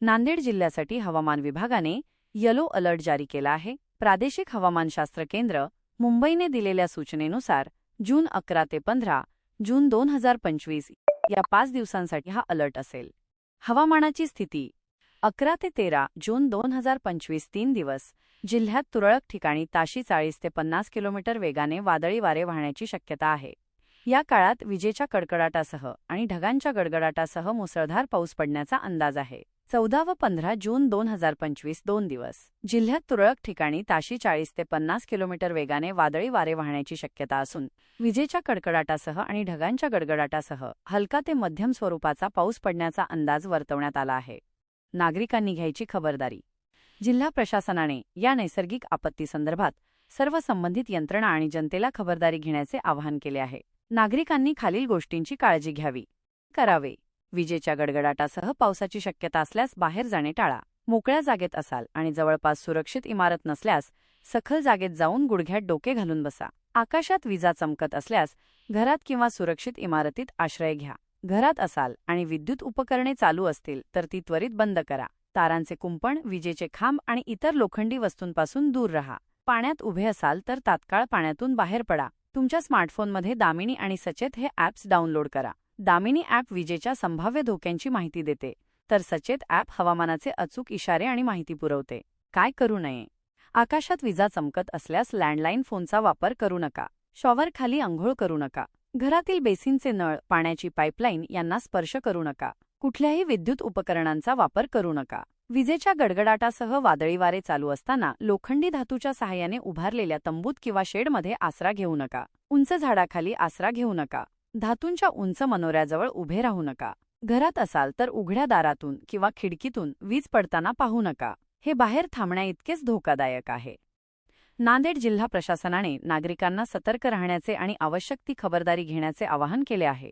नांदेड जिल्ह्यासाठी हवामान विभागाने यलो अलर्ट जारी केला आहे. प्रादेशिक हवामानशास्त्र केंद्र मुंबईने दिलेल्या सूचनेनुसार जून अकरा ते पंधरा जून दोन हजार पंचवीस या पाच दिवसांसाठी हा अलर्ट असेल. हवामानाची स्थिती. अकरा ते तेरा जून दोन हजार पंचवीस तीन दिवस. जिल्ह्यात तुरळक ठिकाणी ताशी चाळीस ते पन्नास किलोमीटर वेगाने वादळी वारे वाहण्याची शक्यता आहे. या काळात विजेच्या कडकडाटासह आणि ढगांच्या गडगडाटासह मुसळधार पाऊस पडण्याचा अंदाज आहे. चौदा व पंधरा जून दोन हजार पंचवीस दोन दिवस. जिल्ह्यात तुरळक ठिकाणी ताशी चाळीस ते पन्नास किलोमीटर वेगाने वादळी वारे वाहण्याची शक्यता असून विजेच्या कडकडाटासह आणि ढगांच्या गडगडाटासह हलका ते मध्यम स्वरूपाचा पाऊस पडण्याचा अंदाज वर्तवण्यात आला आहे. नागरिकांनी घ्यायची खबरदारी. जिल्हा प्रशासनाने या नैसर्गिक आपत्तीसंदर्भात सर्व संबंधित यंत्रणा आणि जनतेला खबरदारी घेण्याचे आवाहन केले आहे. नागरिकांनी खालील गोष्टींची काळजी घ्यावी. करावे. विजेच्या गडगडाटासह पावसाची शक्यता असल्यास बाहेर जाणे टाळा. मोकळ्या जागेत असाल आणि जवळपास सुरक्षित इमारत नसल्यास सखल जागेत जाऊन गुडघ्यात डोके घालून बसा. आकाशात विजा चमकत असल्यास घरात किंवा सुरक्षित इमारतीत आश्रय घ्या. घरात असाल आणि विद्युत उपकरणे चालू असतील तर ती त्वरित बंद करा. तारांचे कुंपण विजेचे खांब आणि इतर लोखंडी वस्तूंपासून दूर रहा. पाण्यात उभे असाल तर तात्काळ पाण्यातून बाहेर पडा. तुमच्या स्मार्टफोनमध्ये दामिनी आणि सचेत हे ॲप्स डाउनलोड करा. दामिनी ॲप विजेच्या संभाव्य धोक्यांची माहिती देते. तर सचेत ॲप हवामानाचे अचूक इशारे आणि माहिती पुरवते. काय करू नये? आकाशात विजा चमकत असल्यास लँडलाईन फोनचा वापर करू नका. शॉवर खाली आंघोळ करू नका. घरातील बेसिनचे नळ पाण्याची पाईपलाईन यांना स्पर्श करू नका. कुठल्याही विद्युत उपकरणांचा वापर करू नका. विजेच्या गडगडाटासह वादळी वारे चालू असताना लोखंडी धातूच्या सहाय्याने उभारलेल्या तंबूत किंवा शेडमध्ये आसरा घेऊ नका. उंच झाडाखाली आसरा घेऊ नका. धातूंच्या उंच मनोऱ्याजवळ उभे राहू नका. घरात असाल तर उघड्या दारातून किंवा खिडकीतून वीज पडताना पाहू नका. हे बाहेर थांबण्याइतकेच धोकादायक आहे. नांदेड जिल्हा प्रशासनाने नागरिकांना सतर्क राहण्याचे आणि आवश्यक ती खबरदारी घेण्याचे आवाहन केले आहे.